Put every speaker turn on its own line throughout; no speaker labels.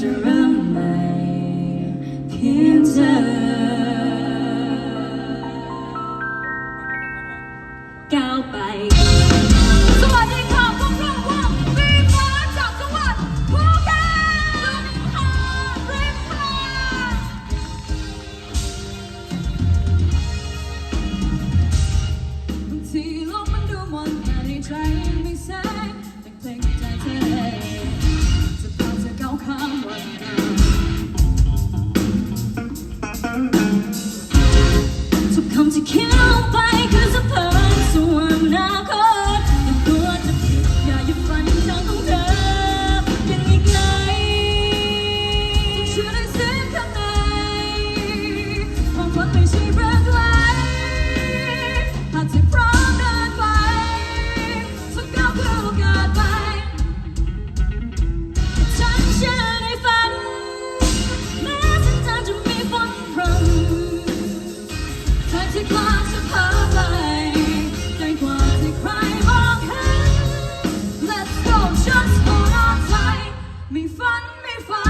จะเริ่มเพียงเธอก้าวไป
สวัสดีค่ะพวกเราวงรีฟ้าจากจังหวัดภูเก็ตรีพารีพาบทีโลกมัดมนแต่นใจ me fun, me fun.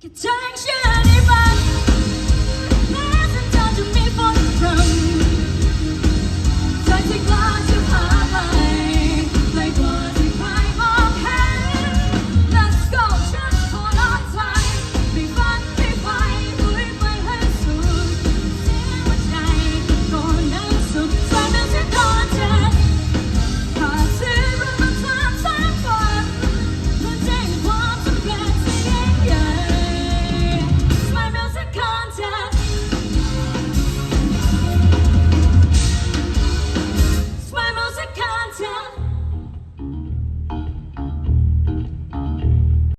Conjunction.